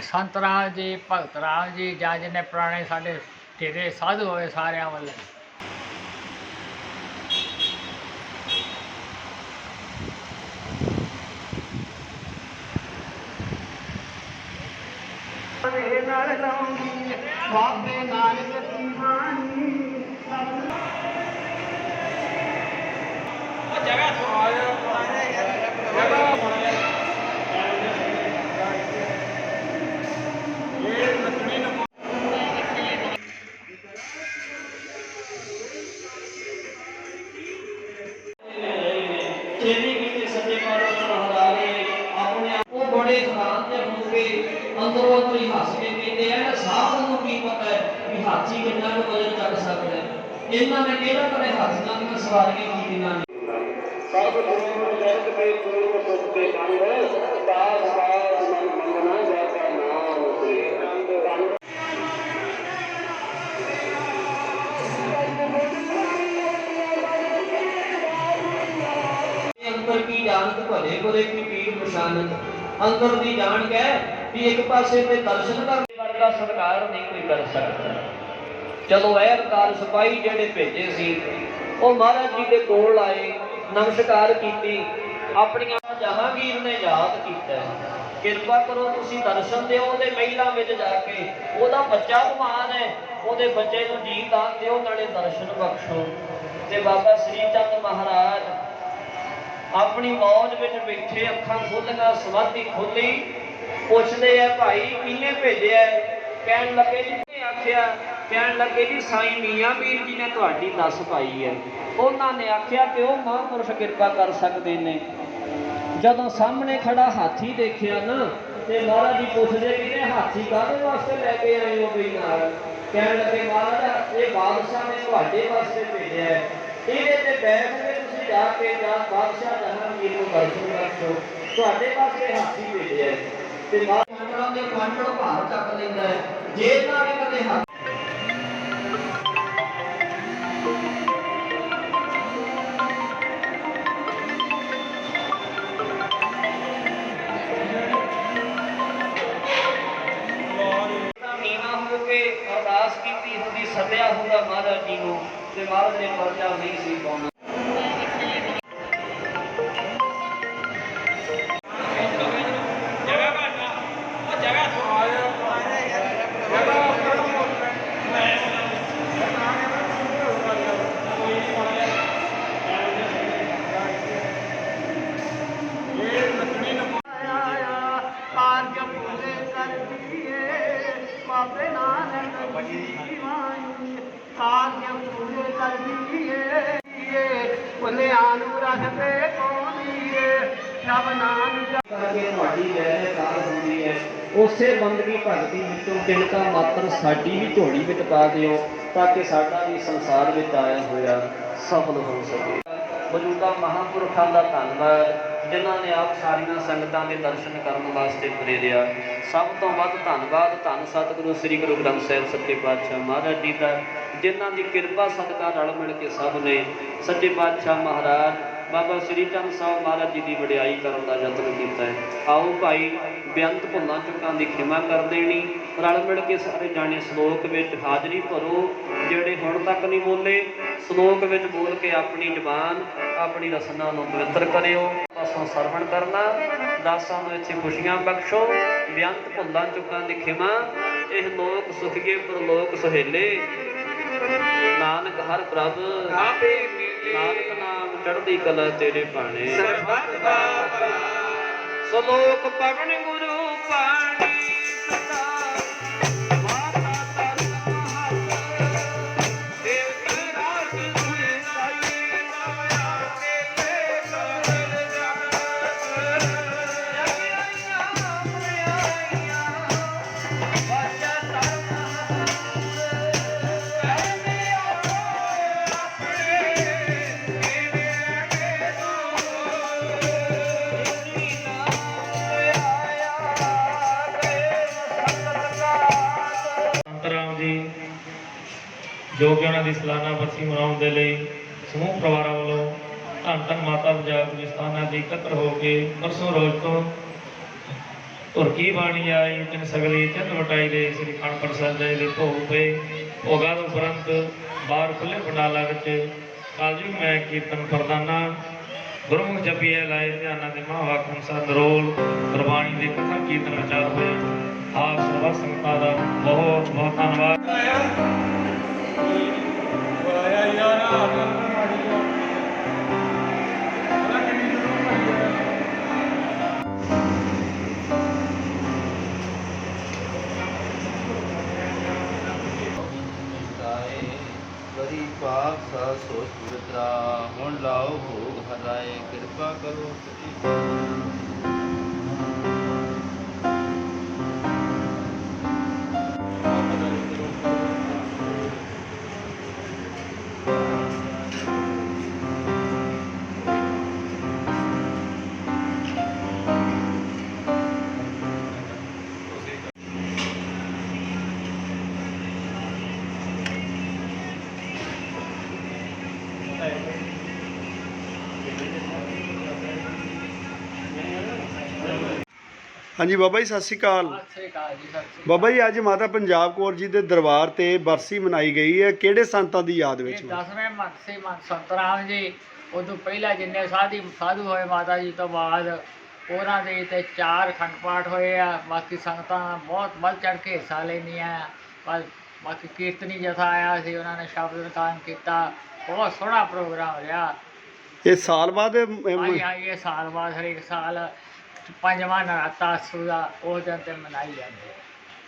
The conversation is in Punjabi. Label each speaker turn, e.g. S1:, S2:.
S1: ਸੰਤ ਰਾਮ ਜੀ ਭਗਤ ਰਾਮ ਜੀ ਜਾਂ ਜਿਹਨੇ ਪੁਰਾਣੇ ਸਾਡੇ ਤੇਰੇ ਸਾਧੂ ਹੋਏ ਸਾਰਿਆਂ ਵੱਲ।
S2: ਨਾਲ ਲਾਉਂਗੀ ਬਾਬੇ ਨਾਨਕ ਦੀ ਬਾਣੀ
S3: ਚੇਨੀ ਕੀਤੇ ਸੱਚੇ ਪਾਤਸ਼ਾਹ ਮਹਾਰਾਜ ਆਪਣੇ ਉਹ ਬੜੇ ਹੈਰਾਨ ਤੇ ਹੋ ਕੇ ਅੰਦਰੋਂ ਅੰਦਰ ਹੀ ਹੱਸ ਕੇ ਕਹਿੰਦੇ ਆ ਨਾ ਸਾਧ ਨੂੰ ਕੀ ਪਤਾ ਹੈ ਵੀ ਹਾਥੀ ਕਿੰਨਾ ਕੁ ਵਜਨ ਚੱਕ ਸਕਦਾ ਹੈ? ਇਹਨਾਂ ਨੇ ਕਿਹੜਾ ਕਦੇ ਹਾਥੀਆਂ ਦੀਆਂ ਸਵਾਰੀਆਂ ਕੀਤੀਆਂ
S2: ਸਭ ਗੁਰੂ ਨੂੰ ਜਗਤ ਪੇ ਗੁਰੂ ਕੋ ਸੁਖ ਦੇ ਕੰਗ ਸਾਧ ਸਾਧ ਮਨ ਮੰਗਣਾ
S3: ਜਾਣਤ ਕੀ ਪੀਰ ਪਛਾਨਤ ਅੰਦਰ ਦੀ ਜਾਣ ਕੇ ਵੀ ਇੱਕ ਪਾਸੇ ਤੇ ਦਰਸ਼ਨ ਕਰਨ ਵਰਗਾ ਸਰਕਾਰ ਨਹੀਂ ਕੋਈ ਕਰ ਸਕਦਾ। ਚਲੋ ਇਹ ਅਵਤਾਰ ਸਿਪਾਹੀ ਜਿਹੜੇ ਭੇਜੇ ਸੀ, ਉਹ ਮਹਾਰਾਜ ਜੀ ਦੇ ਕੋਲ ਆਏ, ਨਮਸਕਾਰ ਕੀਤੀ, ਆਪਣੀਆਂ ਜਹਾਂਗੀਰ ਨੇ ਯਾਦ ਕੀਤਾ, ਕਿਰਪਾ ਕਰੋ ਤੁਸੀਂ ਦਰਸ਼ਨ ਦਿਓ ਉਹਦੇ ਮਹਿਲਾਂ ਵਿੱਚ ਜਾ ਕੇ, ਉਹਦਾ ਬੱਚਾ ਬਿਮਾਰ ਹੈ, ਉਹਦੇ ਬੱਚੇ ਨੂੰ ਜੀ ਦਾਨ ਦਿਓ, ਨਾਲੇ ਦਰਸ਼ਨ ਬਖਸ਼ੋ। ਤੇ ਬਾਬਾ ਸ੍ਰੀ ਚੰਦ ਮਹਾਰਾਜ ਆਪਣੀ ਮੌਜ ਵਿੱਚ ਬੈਠੇ, ਅੱਖਾਂ ਖੋਲੀਆਂ ਸਮਾਧੀ ਖੋਲੀ ਪੁੱਛਦੇ ਆ, ਭਾਈ, ਕਿਹਨੇ ਭੇਜਿਆ? ਕਹਿਣ ਲੱਗੇ ਜੀ ਨੇ ਆਖਿਆ? ਕਹਿਣ ਲੱਗੇ, ਜੀ, ਸਾਈਂ ਮੀਆਂ ਮੀਰ ਜੀ ਨੇ ਤੁਹਾਡੀ ਦੱਸ ਪਾਈ ਹੈ। ਉਹਨਾਂ ਨੇ ਆਖਿਆ ਕਿ ਉਹ ਮਹਾਂਪੁਰਸ਼ ਕਿਰਪਾ ਕਰ ਸਕਦੇ ਨੇ। ਜਦੋਂ ਸਾਹਮਣੇ ਖੜਾ ਹਾਥੀ ਦੇਖਿਆ ਨਾ, ਤੇ ਮਹਾਰਾਜ ਜੀ ਪੁੱਛਦੇ ਵੀ ਇਹ ਹਾਥੀ ਕਾਹਦੇ ਵਾਸਤੇ ਲੈ ਕੇ ਆਏ ਹੋ ਵੀ ਨਾਲ? ਕਹਿਣ ਲੱਗੇ, ਮਹਾਰਾਜ, ਇਹ ਬਾਦਸ਼ਾਹ ਨੇ ਤੁਹਾਡੇ ਵਾਸਤੇ ਭੇਜਿਆ ਹੈ। ਇਹਦੇ ਤੇ ਬੈਠ ਕੇ ਤੁਸੀਂ ਜਾ ਕੇ ਜਾ ਬਾਦਸ਼ਾਹ ਜਹਾਂਗੀਰ ਨੂੰ ਦਰਸ਼ਨ ਕਰੋ ਤੁਹਾਡੇ ਵਾਸਤੇ ਹਾਥੀ ਭੇਜਿਆ ਹੈ। ਤੇ ਮਹਾਰਾਜ ਦੇ ਕੁਆਂਟਲ ਭਾਰ ਚੱਕ ਲੈਂਦਾ ਹੈ। ਜੇ ਇਹਨਾਂ ਨੇ ਕਦੇ ਹਾਥੀ ਤਾਂ ਨੀਵਾਂ ਹੋ ਕੇ ਅਰਦਾਸ ਕੀਤੀ ਹੁੰਦੀ ਸੱਦਿਆ ਹੁੰਦਾ ਮਹਾਰਾਜ ਜੀ ਨੂੰ। ਤੇ ਮਹਾਰਾਜ ਨੇ ਪਰਚਾ ਨਹੀਂ ਸੀ ਪਾਉਣਾ।
S2: ਪੂਰੇ ਕਰਦੀਏ ਨੂੰ ਰੱਖਦੇ ਕੋਨੀਏ ਨਵ ਨਾਨਕ
S3: ਕਰਕੇ ਤੁਹਾਡੀ ਵੈਰ ਕਾਰ ਹੁੰਦੀ ਹੈ ਉਸੇ ਬੰਦਗੀ ਭਗਤੀ ਵਿੱਚੋਂ ਕਿਣਕਾ ਮਾਤਰ ਸਾਡੀ ਵੀ ਝੋਲੀ ਵਿੱਚ ਪਾ ਦਿਓ ਤਾਂ ਕਿ ਸਾਡਾ ਵੀ ਸੰਸਾਰ ਵਿੱਚ ਆਇਆ ਹੋਇਆ ਸਫਲ ਹੋ ਸਕੇ। ਮੌਜੂਦਾ ਮਹਾਂਪੁਰਖਾਂ ਦਾ ਧੰਨਵਾਦ, ਜਿਨ੍ਹਾਂ ਨੇ ਆਪ ਸਾਰੀਆਂ ਸੰਗਤਾਂ ਦੇ ਦਰਸ਼ਨ ਕਰਨ ਵਾਸਤੇ ਪ੍ਰੇਰਿਆ। ਸਭ ਤੋਂ ਵੱਧ ਧੰਨਵਾਦ ਧੰਨ ਸਤਿਗੁਰੂ ਸ੍ਰੀ ਗੁਰੂ ਗ੍ਰੰਥ ਸਾਹਿਬ ਸੱਚੇ ਪਾਤਸ਼ਾਹ ਮਹਾਰਾਜ ਜੀ ਦਾ। ਜਿਨ੍ਹਾਂ ਦੀ ਕਿਰਪਾ ਸਦਕਾ ਰਲ ਮਿਲ ਕੇ ਸਭ ਨੇ ਸੱਚੇ ਪਾਤਸ਼ਾਹ ਮਹਾਰਾਜ ਬਾਬਾ ਸ੍ਰੀ ਚੰਦ ਸਾਹਿਬ ਮਹਾਰਾਜ ਜੀ ਦੀ ਵਡਿਆਈ ਕਰਨ ਦਾ ਯਤਨ ਕੀਤਾ ਹੈ। ਆਓ ਭਾਈ, ਬੇਅੰਤ ਭੁੱਲਾਂ ਚੁੱਕਾਂ ਦੀ ਖਿਮਾ ਕਰ ਦੇਣੀ, ਰਲ ਮਿਲ ਕੇ ਸਾਰੇ ਜਾਣੇ ਸ਼ਲੋਕ ਵਿੱਚ ਹਾਜ਼ਰੀ ਭਰੋ, ਜਿਹੜੇ ਹੁਣ ਤੱਕ ਨਹੀਂ ਬੋਲੇ, ਸ਼ਲੋਕ ਵਿੱਚ ਬੋਲ ਕੇ ਆਪਣੀ ਜਬਾਨ, ਆਪਣੀ ਰਸਨਾ ਨੂੰ ਪਵਿੱਤਰ ਕਰਿਓ। ਪਾਸੋਂ ਸਰਵਣ ਕਰਨਾ, ਦਾਸਾਂ ਨੂੰ ਇੱਥੇ ਖੁਸ਼ੀਆਂ ਬਖਸ਼ੋ, ਬੇਅੰਤ ਭੁੱਲਾਂ ਚੁੱਕਾਂ ਦੀ ਖਿਮਾ, ਇਹ ਲੋਕ ਸੁਖੀਏ, ਪਰਲੋਕ ਸੁਹੇਲੇ। ਨਾਨਕ ਹਰ ਪ੍ਰਭ ਨਾਨਕ ਨਾਮ ਚੜ੍ਹਦੀ ਕਲਾ ਤੇਰੇ ਭਾਣੇ ਸਲੋਕ ਪਵਨ ਗੁਰੂ
S4: ਦੀ ਸਾਲਾਨਾ ਬਰਸੀ ਮਨਾਉਣ ਦੇ ਲਈ ਸਮੂਹ ਪਰਿਵਾਰਾਂ ਵੱਲੋਂ ਧੰਨ ਧੰਨ ਮਾਤਾ ਪੰਜਾਬ ਦੇ ਸਥਾਨਾਂ ਦੇ ਇਕੱਤਰ ਹੋ ਕੇ ਪਰਸੋਂ ਰੋਜ਼ ਤੋਂ ਔਰ ਬਾਣੀ ਆਈ, ਤਿਨ ਸਗਲੀ, ਤਿੰਨ ਵਟਾਈ ਦੇ ਸ੍ਰੀ ਖੰਡ ਪ੍ਰਸਾਦ ਜੀ ਦੇ ਭੋਗ ਪਏ। ਭੋਗਾਂ ਤੋਂ ਉਪਰੰਤ ਬਾਹਰ ਖੁੱਲੇ ਪੰਡਾਲਾਂ ਵਿੱਚ ਕਾਲਜੂ ਮੈਂ ਕੀਰਤਨ ਪ੍ਰਦਾਨਾ, ਗੁਰਮੁਖ ਜਪੀਏ, ਲਾਏ ਧਿਆਨਾਂ ਦੇ ਮਹਾਵਾਕ ਅਨੁਸਾਰ ਨਰੋਲ ਗੁਰਬਾਣੀ ਦੇ ਕਥਾ ਕੀਰਤਨ ਵਿਚਾਰ ਹੋਏ। ਆਪ ਸਰਬ ਸੰਗਤਾਂ ਦਾ ਬਹੁਤ
S5: ਵਰੀ ਪਾਪ ਸਾ ਸੋਚ ਪਵਿੱਤਰਾ ਹੁਣ ਲਾਓ ਭੋਗ ਹਰਾਏ ਕਿਰਪਾ ਕਰੋ ਸ਼੍ਰੀ
S6: ਹਾਂਜੀ ਬਾਬਾ ਜੀ ਸਤਿ ਸ਼੍ਰੀ ਅਕਾਲ।
S1: ਸਤਿ ਸ੍ਰੀ ਅਕਾਲ ਜੀ ਸਤਿ ਸ੍ਰੀ ਅਕਾਲ।
S6: ਬਾਬਾ ਜੀ ਅੱਜ ਮਾਤਾ ਪੰਜਾਬ ਕੌਰ ਜੀ ਦੇ ਦਰਬਾਰ ਤੇ ਬਰਸੀ ਮਨਾਈ ਗਈ ਹੈ। ਕਿਹੜੇ ਸੰਤਾਂ ਦੀ ਯਾਦ ਵਿੱਚ
S1: ਇਹ 10ਵੇਂ ਮੱਠ ਸੀ ਮੱਠ ਸੰਤਰਾਮ ਜੀ। ਉਦੋਂ ਪਹਿਲਾਂ ਜਿੰਨੇ ਸਾਧੀ ਸਾਧੂ ਹੋਏ ਮਾਤਾ ਜੀ ਤੋਂ ਬਾਅਦ ਉਹਨਾਂ ਦੇ ਤੇ ਚਾਰ ਖੰਡ ਪਾਠ ਹੋਏ ਆ। ਬਾਕੀ ਸੰਗਤਾਂ ਬਹੁਤ ਵੱਧ ਚੜ ਕੇ ਹਿੱਸਾ ਲੈਂਦੀਆਂ ਪਰ ਬਾਕੀ ਕੀਰਤਨੀ ਜਥਾ ਆਇਆ ਸੀ ਉਹਨਾਂ ਨੇ ਸ਼ਬਦ ਨਿਕਾਨ ਕੀਤਾ। ਬਹੁਤ ਸੋਹਣਾ ਪ੍ਰੋਗਰਾਮ ਰਿਹਾ।
S6: ਇਹ ਸਾਲ ਬਾਅਦ ਇਹ
S1: ਇਹ ਸਾਲ ਬਾਅਦ ਹਰੇਕ ਸਾਲ ਪੰਜਵਾਂ ਨਰਾਤਾ ਦਾ ਉਹ ਦਿਨ ਤੇ ਮਨਾਈ ਜਾਂਦੀ ਹੈ।